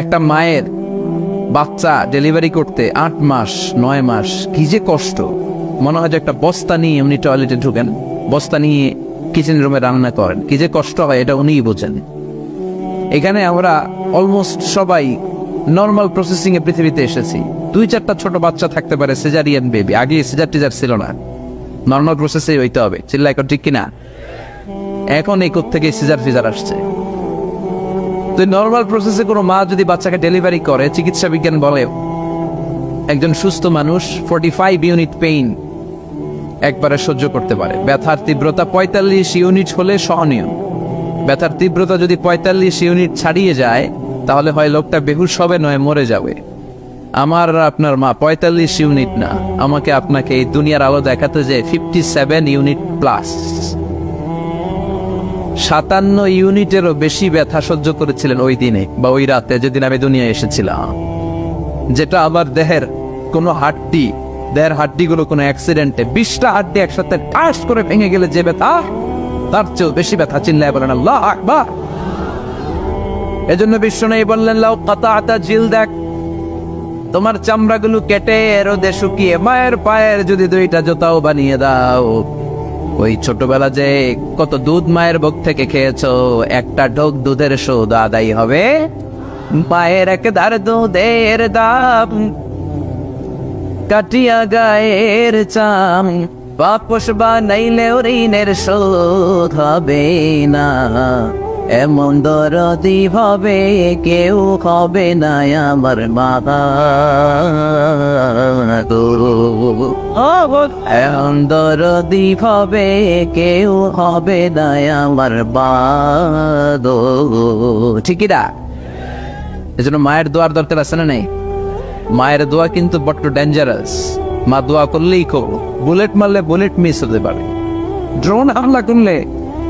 একটা মায়ের বাচ্চা ডেলিভারি করতে আট মাস, নয় মাস, কি যে কষ্ট। মনে হয় যে একটা বস্তা নিয়ে উনি টয়লেটে ঢুকেন, বস্তা নিয়ে কিচেন রুমে রান্না করেন। কি যে কষ্ট হয়, এটা উনিই বোঝেন। এখানে আমরা অলমোস্ট সবাই নর্মাল প্রসেসিং এ পৃথিবীতে এসেছি। দুই চারটা ছোট বাচ্চা থাকতে পারে সিজারিয়ান বেবি আগে সিজার টিজার ছিল না। নর্মাল প্রসেসে হইতে হবে। চিল্লা এখন ঠিক কিনা? এখন এই থেকে সিজার ফিজার আসছে? তো নর্মাল প্রসেসে কোনো মা যদি বাচ্চাকে ডেলিভারি করে, চিকিৎসা বিজ্ঞান বলে, একজন সুস্থ মানুষ ফোর্টি ফাইভ ইউনিট পেইন একবারে সহ্য করতে পারে। ব্যথার তীব্রতা পঁয়তাল্লিশ ইউনিট হলে সহনীয়। ব্যথার তীব্রতা যদি পঁয়তাল্লিশ ইউনিট ছাড়িয়ে যায়, তাহলে হয় লোকটা বেহুশ হবে, নয় মরে যাবে। আমার আপনার মা, পঁয়তাল্লিশ ইউনিট না। আমাকে আপনাকে এই দুনিয়ার আলো দেখাতে যে ফিফটি সেভেন ইউনিট প্লাস সাতান্ন ইউনিটেরও বেশি ব্যথা সহ্য করেছিলেন ওই দিনে বা ওই রাতে যেদিন আমি দুনিয়া এসেছিলাম। যেটা আমার দেহের কোনো হাড্ডি, দেহের হাড্ডিগুলো কোনো অ্যাক্সিডেন্টে বিশটা হাড্ডি একসাথে টাস করে ভেঙে গেলে যে ব্যথা, তার চেয়েও বেশি ব্যথা চিল্লায় বলেন, আল্লাহ আকবার। এজন্য বিশ্ব নেই বললেন, লাউ কাতা আতা জিল দেখ তোমার চামড়াগুলো কেটে রোদে শুকিয়ে মায়ের পায়ের যদি দুইটা জোতাও বানিয়ে দাও। ওই ছোটবেলা যে কত দুধ মায়ের বুক থেকে খেয়েছো, একটা ঢোক দুধের সুদ আদায় হবে? মায়ের এক দার দুধের দাম, কাটিয়া গায়ের চাম, বাপস বা নাইলে ঋণের শোধ হবে না। এমন দরদি হবে, কেউ হবে না আমার মা গো। এমন দরদি হবে, কেউ হবে না আমার বাদো ঠিকই না? এজন্য মায়ের দোয়ার দরকার আছে না নেই? মায়ের দোয়া কিন্তু বড্ড ডেঞ্জারাস মা দোয়া করলেই কো বুলেট মারলে বুলেট মিস হতে পারে। ড্রোন হামলা করলে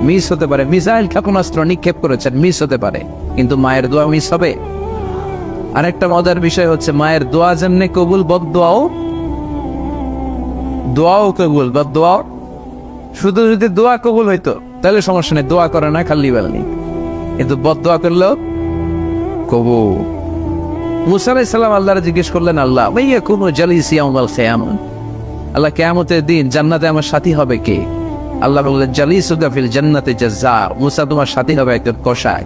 মিস হতে পারে। মিসাইল ক্ষেপণাস্ত্র নিক্ষেপ করেছেন, মিস হতে পারে। কিন্তু মায়ের দোয়া মিস হবে। আরেকটা মজার বিষয় হচ্ছে, মায়ের দোয়া যেমনি কবুল, বদ দোয়াও দোয়াও কবুল, বদ দোয়াও। শুধু যদি দোয়া কবুল হইতো, তাহলে সমস্যা নেই, দোয়া করে না, খালি বেলনি কিন্তু বদ দোয়া করলেও কবুল। মুসা আলাইসাল্লাম আল্লাহর জিজ্ঞেস করলেন, আল্লাহ ভাইয়া কোনো জালিসি আমাল খেয়ামন আল্লাহ, কেয়ামতের দিন জান্নাতে আমার সাথী হবে কে? আল্লাহ বললেন জালিস ফিল জান্নাতে জাজ্জা। মুসা তোমার সাথী হবে একজন কষায়